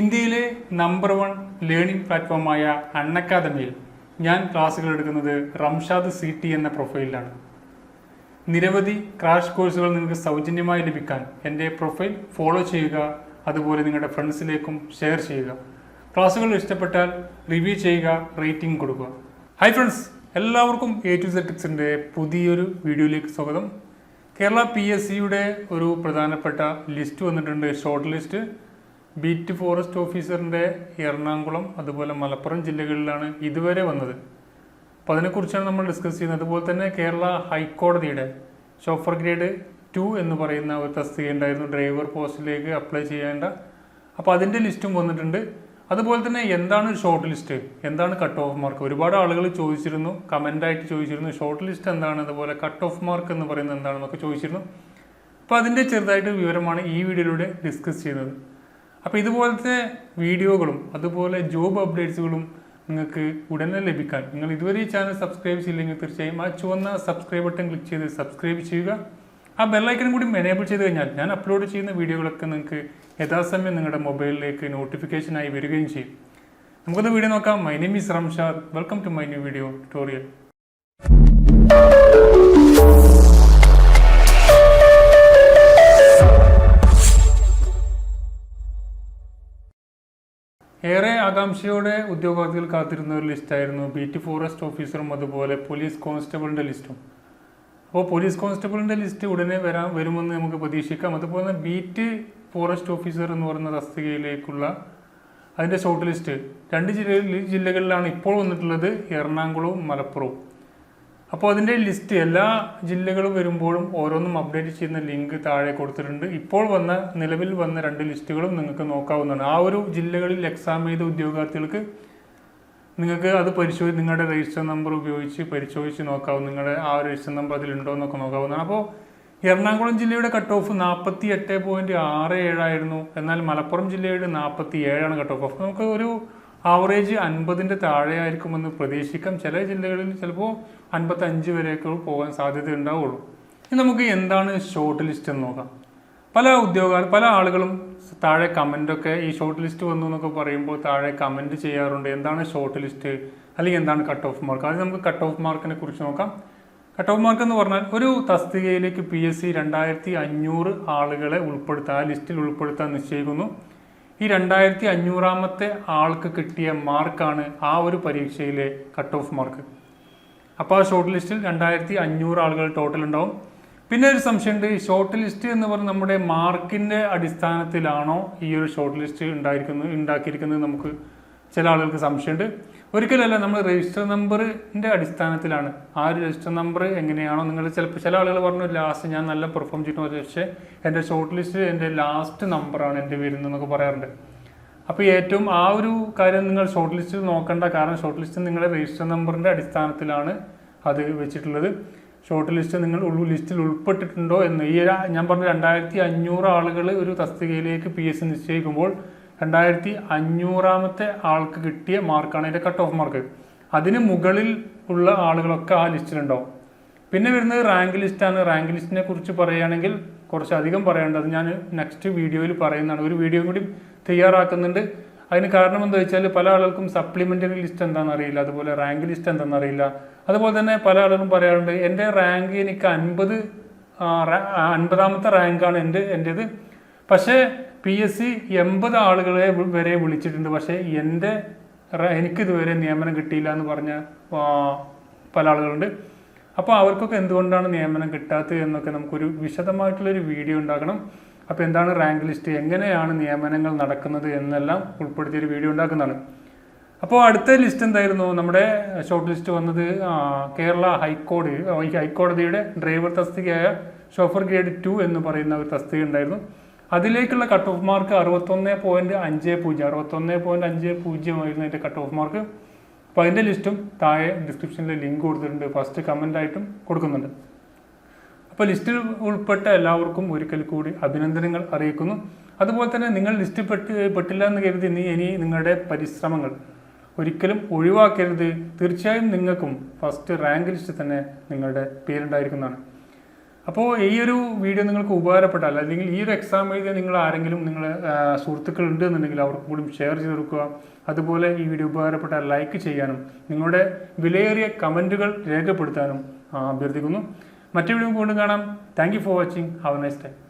ഇന്ത്യയിലെ number one learning പ്ലാറ്റ്ഫോമായ അൺഅക്കാദമിയിൽ ഞാൻ ക്ലാസ്സുകൾ എടുക്കുന്നത് റംഷാദ് സി ടി എന്ന പ്രൊഫൈലിലാണ് നിരവധി ക്രാഷ് കോഴ്സുകൾ നിങ്ങൾക്ക് സൗജന്യമായി ലഭിക്കാൻ എന്റെ പ്രൊഫൈൽ ഫോളോ ചെയ്യുക അതുപോലെ നിങ്ങളുടെ ഫ്രണ്ട്സിലേക്കും ഷെയർ ചെയ്യുക. ക്ലാസ്സുകൾ ഇഷ്ടപ്പെട്ടാൽ റിവ്യൂ ചെയ്യുക റേറ്റിംഗ് കൊടുക്കുക. ഹായ് ഫ്രണ്ട്സ് എല്ലാവർക്കും എ ടു സെറ്റിക്സിന്റെ പുതിയൊരു വീഡിയോയിലേക്ക് സ്വാഗതം. കേരള പി എസ് സിയുടെ ഒരു പ്രധാനപ്പെട്ട ലിസ്റ്റ് വന്നിട്ടുണ്ട് ഷോർട്ട് ലിസ്റ്റ് ബീറ്റ് ഫോറസ്റ്റ് ഓഫീസറിന്റെ എറണാകുളം അതുപോലെ മലപ്പുറം ജില്ലകളിലാണ് ഇതുവരെ വന്നത്. അപ്പോൾ അതിനെക്കുറിച്ചാണ് നമ്മൾ ഡിസ്കസ് ചെയ്യുന്നത്. അതുപോലെ തന്നെ കേരള ഹൈക്കോടതിയുടെ ഷോഫർ ഗ്രേഡ് ടു എന്ന് പറയുന്ന ഒരു തസ്തിക ഉണ്ടായിരുന്നു. ഡ്രൈവർ പോസ്റ്റിലേക്ക് അപ്ലൈ ചെയ്യേണ്ട. അപ്പോൾ അതിന്റെ ലിസ്റ്റും വന്നിട്ടുണ്ട്. അതുപോലെ തന്നെ എന്താണ് ഷോർട്ട് ലിസ്റ്റ് എന്താണ് കട്ട് ഓഫ് മാർക്ക് ഒരുപാട് ആളുകൾ ചോദിച്ചിരുന്നു കമന്റായിട്ട് ചോദിച്ചിരുന്നു ഷോർട്ട് ലിസ്റ്റ് എന്താണ്? അതുപോലെ കട്ട് ഓഫ് മാർക്ക് എന്ന് പറയുന്നത് എന്താണെന്നൊക്കെ ചോദിച്ചിരുന്നു. അപ്പോൾ അതിന്റെ ചെറുതായിട്ട് വിവരമാണ് ഈ വീഡിയോയിലൂടെ ഡിസ്കസ് ചെയ്യുന്നത്. അപ്പോൾ ഇതുപോലത്തെ വീഡിയോകളും അതുപോലെ ജോബ് അപ്ഡേറ്റ്സുകളും നിങ്ങൾക്ക് ഉടനെ ലഭിക്കാൻ. നിങ്ങൾ ഇതുവരെ ഈ ചാനൽ സബ്സ്ക്രൈബ് ചെയ്തില്ലെങ്കിൽ തീർച്ചയായും ആ ചുവന്ന സബ്സ്ക്രൈബ് ബട്ടൺ ക്ലിക്ക് ചെയ്ത് സബ്സ്ക്രൈബ് ചെയ്യുക. ആ ബെല്ലൈക്കനും കൂടി എനേബിൾ ചെയ്ത് കഴിഞ്ഞാൽ ഞാൻ അപ്ലോഡ് ചെയ്യുന്ന വീഡിയോകളൊക്കെ നിങ്ങൾക്ക് യഥാസമയം നിങ്ങളുടെ മൊബൈലിലേക്ക് നോട്ടിഫിക്കേഷനായി വരികയും ചെയ്യും. നമുക്കൊന്ന് വീഡിയോ നോക്കാം. My name is Ramshad welcome to my new video tutorial ഏറെ ആകാംക്ഷയോടെ ഉദ്യോഗാർത്ഥികൾ കാത്തിരുന്ന ഒരു ലിസ്റ്റായിരുന്നു ബീറ്റ് ഫോറസ്റ്റ് ഓഫീസറും അതുപോലെ പോലീസ് കോൺസ്റ്റബിളിന്റെ ലിസ്റ്റും. അപ്പോൾ പോലീസ് കോൺസ്റ്റബിളിന്റെ ലിസ്റ്റ് ഉടനെ വരാൻ വരുമെന്ന് നമുക്ക് പ്രതീക്ഷിക്കാം. അതുപോലെ തന്നെ ബീറ്റ് ഫോറസ്റ്റ് ഓഫീസർ എന്ന് പറയുന്ന തസ്തികയിലേക്കുള്ള അതിന്റെ ഷോർട്ട് ലിസ്റ്റ് രണ്ട് ജില്ല ജില്ലകളിലാണ് ഇപ്പോൾ വന്നിട്ടുള്ളത് എറണാകുളവും മലപ്പുറവും അപ്പോൾ അതിന്റെ ലിസ്റ്റ് എല്ലാ ജില്ലകളും വരുമ്പോഴും ഓരോന്നും അപ്ഡേറ്റ് ചെയ്യുന്ന ലിങ്ക് താഴെ കൊടുത്തിട്ടുണ്ട്. ഇപ്പോൾ വന്ന നിലവിൽ വന്ന രണ്ട് ലിസ്റ്റുകളും നിങ്ങൾക്ക് നോക്കാവുന്നതാണ്. ആ ഒരു ജില്ലകളിൽ എക്സാം ചെയ്ത ഉദ്യോഗാർത്ഥികൾക്ക് നിങ്ങൾക്ക് അത് പരിശോധി നിങ്ങളുടെ രജിസ്റ്റർ നമ്പർ ഉപയോഗിച്ച് പരിശോധിച്ച് നോക്കാവും. നിങ്ങളുടെ ആ രജിസ്റ്റർ നമ്പർ അതിലുണ്ടോ എന്നൊക്കെ നോക്കാവുന്നതാണ്. അപ്പോൾ എറണാകുളം ജില്ലയുടെ കട്ട് ഓഫ് നാൽപ്പത്തി എട്ട് പോയിന്റ് ആറ് ഏഴായിരുന്നു എന്നാൽ മലപ്പുറം ജില്ലയുടെ നാൽപ്പത്തി ഏഴാണ് കട്ട് ഓഫ് അപ്പോൾ നമുക്ക് ഒരു ആവറേജ് അൻപതിന്റെ താഴെ ആയിരിക്കുമെന്ന് പ്രതീക്ഷിക്കാം. ചില ജില്ലകളിൽ ചിലപ്പോൾ അൻപത്തഞ്ച് വരെയൊക്കെ പോകാൻ സാധ്യത ഉണ്ടാവുള്ളൂ. ഇനി നമുക്ക് എന്താണ് ഷോർട്ട് ലിസ്റ്റ് എന്ന് നോക്കാം. പല ഉദ്യോഗ പല ആളുകളും താഴെ കമന്റൊക്കെ ഈ ഷോർട്ട് ലിസ്റ്റ് വന്നു എന്നൊക്കെ പറയുമ്പോൾ താഴെ കമന്റ് ചെയ്യാറുണ്ട്. എന്താണ് ഷോർട്ട് ലിസ്റ്റ് അല്ലെങ്കിൽ എന്താണ് കട്ട് ഓഫ് മാർക്ക് ആദ്യം നമുക്ക് കട്ട് ഓഫ് മാർക്കിനെ കുറിച്ച് നോക്കാം. കട്ട് ഓഫ് മാർക്ക് എന്ന് പറഞ്ഞാൽ ഒരു തസ്തികയിലേക്ക് പി എസ് സി രണ്ടായിരത്തി അഞ്ഞൂറ് ആളുകളെ ഉൾപ്പെടുത്താൻ ലിസ്റ്റിൽ ഉൾപ്പെടുത്താൻ നിശ്ചയിക്കുന്നു. ഈ രണ്ടായിരത്തി അഞ്ഞൂറാമത്തെ ആൾക്ക് കിട്ടിയ മാർക്കാണ് ആ ഒരു പരീക്ഷയിലെ കട്ട് ഓഫ് മാർക്ക് അപ്പോൾ ആ ഷോർട്ട് ലിസ്റ്റിൽ രണ്ടായിരത്തി അഞ്ഞൂറ് ആളുകൾ ടോട്ടൽ ഉണ്ടാവും. പിന്നെ ഒരു സംശയമുണ്ട് ഈ ഷോർട്ട് ലിസ്റ്റ് എന്ന് പറഞ്ഞാൽ നമ്മുടെ മാർക്കിന്റെ അടിസ്ഥാനത്തിലാണോ ഈ ഒരു ഷോർട്ട് ലിസ്റ്റ് ഉണ്ടായിരിക്കുന്നത് ഉണ്ടാക്കിയിരിക്കുന്നത് നമുക്ക് ചില ആളുകൾക്ക് സംശയമുണ്ട് ഒരിക്കലല്ല നമ്മൾ രജിസ്റ്റർ നമ്പറിന്റെ അടിസ്ഥാനത്തിലാണ്. ആ ഒരു രജിസ്റ്റർ നമ്പർ എങ്ങനെയാണോ നിങ്ങൾ ചിലപ്പോൾ ചില ആളുകൾ പറഞ്ഞു ലാസ്റ്റ് ഞാൻ നല്ല പെർഫോം ചെയ്യണോ പക്ഷേ എന്റെ ഷോർട്ട് ലിസ്റ്റ് എന്റെ ലാസ്റ്റ് നമ്പറാണ് എന്റെ വരുന്നതെന്നൊക്കെ പറയാറുണ്ട്. അപ്പോൾ ഏറ്റവും ആ ഒരു കാര്യം നിങ്ങൾ ഷോർട്ട് ലിസ്റ്റ് നോക്കേണ്ട. കാരണം ഷോർട്ട് ലിസ്റ്റ് നിങ്ങളുടെ രജിസ്റ്റർ നമ്പറിന്റെ അടിസ്ഥാനത്തിലാണ് അത് വെച്ചിട്ടുള്ളത്. ഷോർട്ട് ലിസ്റ്റ് നിങ്ങൾ ലിസ്റ്റിൽ ഉൾപ്പെട്ടിട്ടുണ്ടോ എന്ന് ഈ ഞാൻ പറഞ്ഞ രണ്ടായിരത്തി അഞ്ഞൂറ് ആളുകൾ ഒരു തസ്തികയിലേക്ക് പി എസ് നിശ്ചയിക്കുമ്പോൾ രണ്ടായിരത്തി അഞ്ഞൂറാമത്തെ ആൾക്ക് കിട്ടിയ മാർക്കാണ് അതിന്റെ കട്ട് ഓഫ് മാർക്ക് അതിന് മുകളിൽ ഉള്ള ആളുകളൊക്കെ ആ ലിസ്റ്റിലുണ്ടാവും. പിന്നെ വരുന്നത് റാങ്ക് ലിസ്റ്റാണ് റാങ്ക് ലിസ്റ്റിനെ കുറിച്ച് പറയുകയാണെങ്കിൽ കുറച്ചധികം പറയേണ്ടത് ഞാൻ നെക്സ്റ്റ് വീഡിയോയിൽ പറയുന്നതാണ്. ഒരു വീഡിയോ കൂടി തയ്യാറാക്കുന്നുണ്ട്. അതിന് കാരണം എന്താ വെച്ചാൽ പല ആളുകൾക്കും സപ്ലിമെന്ററി ലിസ്റ്റ് എന്താണെന്ന് അറിയില്ല. അതുപോലെ റാങ്ക് ലിസ്റ്റ് എന്താണെന്ന് അറിയില്ല. അതുപോലെ തന്നെ പല ആളുകളും പറയാറുണ്ട് എന്റെ റാങ്ക് എനിക്ക് അൻപത് അൻപതാമത്തെ റാങ്കാണ് എന്റെ എന്റേത് പക്ഷേ പി എസ് സി എൺപത് ആളുകളെ വരെ വിളിച്ചിട്ടുണ്ട്. പക്ഷേ എന്റെ എനിക്കിതുവരെ നിയമനം കിട്ടിയില്ല എന്ന് പറഞ്ഞ പല ആളുകളുണ്ട്. അപ്പോൾ അവർക്കൊക്കെ എന്തുകൊണ്ടാണ് നിയമനം കിട്ടാത്തത് എന്നൊക്കെ നമുക്കൊരു വിശദമായിട്ടുള്ളൊരു വീഡിയോ ഉണ്ടാക്കണം. അപ്പോൾ എന്താണ് റാങ്ക് ലിസ്റ്റ്? എങ്ങനെയാണ് നിയമനങ്ങൾ നടക്കുന്നത് എന്നെല്ലാം ഉൾപ്പെടുത്തിയൊരു വീഡിയോ ഉണ്ടാക്കുന്നതാണ്. അപ്പോൾ അടുത്ത ലിസ്റ്റ് എന്തായിരുന്നു? നമ്മുടെ ഷോർട്ട് ലിസ്റ്റ് വന്നത് കേരള ഹൈക്കോടതി ഹൈക്കോടതിയുടെ ഡ്രൈവർ തസ്തികയായ ഷോഫർ ഗ്രേഡ് ടു എന്ന് പറയുന്ന ഒരു തസ്തിക ഉണ്ടായിരുന്നു. അതിലേക്കുള്ള കട്ട് ഓഫ് മാർക്ക് അറുപത്തൊന്ന് പോയിന്റ് അഞ്ച് പൂജ്യം അറുപത്തൊന്ന് പോയിന്റ് അഞ്ച് പൂജ്യമായിരുന്നു അതിന്റെ കട്ട് ഓഫ് മാർക്ക് അപ്പോൾ അതിന്റെ ലിസ്റ്റും താഴെ ഡിസ്ക്രിപ്ഷനിൽ ലിങ്ക് കൊടുത്തിട്ടുണ്ട്. ഫസ്റ്റ് കമന്റ് ആയിട്ടും കൊടുക്കുന്നുണ്ട്. അപ്പോൾ ലിസ്റ്റിൽ ഉൾപ്പെട്ട എല്ലാവർക്കും ഒരിക്കൽ കൂടി അഭിനന്ദനങ്ങൾ അറിയിക്കുന്നു. അതുപോലെ തന്നെ നിങ്ങൾ ലിസ്റ്റ് പെട്ട് പെട്ടില്ല എന്ന് കരുതി നീ ഇനി നിങ്ങളുടെ പരിശ്രമങ്ങൾ ഒരിക്കലും ഒഴിവാക്കരുത്. തീർച്ചയായും നിങ്ങൾക്കും ഫസ്റ്റ് റാങ്ക് ലിസ്റ്റ് തന്നെ നിങ്ങളുടെ പേരുണ്ടായിരിക്കുന്നതാണ്. അപ്പോൾ ഈ ഒരു വീഡിയോ നിങ്ങൾക്ക് ഉപകാരപ്പെട്ടാൽ അല്ലെങ്കിൽ ഈ ഒരു എക്സാം എഴുതിയ നിങ്ങൾ ആരെങ്കിലും നിങ്ങൾ സുഹൃത്തുക്കൾ ഉണ്ട് എന്നുണ്ടെങ്കിൽ അവർക്ക് കൂടി ഷെയർ ചെയ്ത് കൊടുക്കുക. അതുപോലെ ഈ വീഡിയോ ഉപകാരപ്പെട്ടാൽ ലൈക്ക് ചെയ്യാനും നിങ്ങളുടെ വിലയേറിയ കമന്റുകൾ രേഖപ്പെടുത്താനും അഭ്യർത്ഥിക്കുന്നു. മറ്റു വീഡിയോ വീണ്ടും കാണാം. Thank for watching have a nice time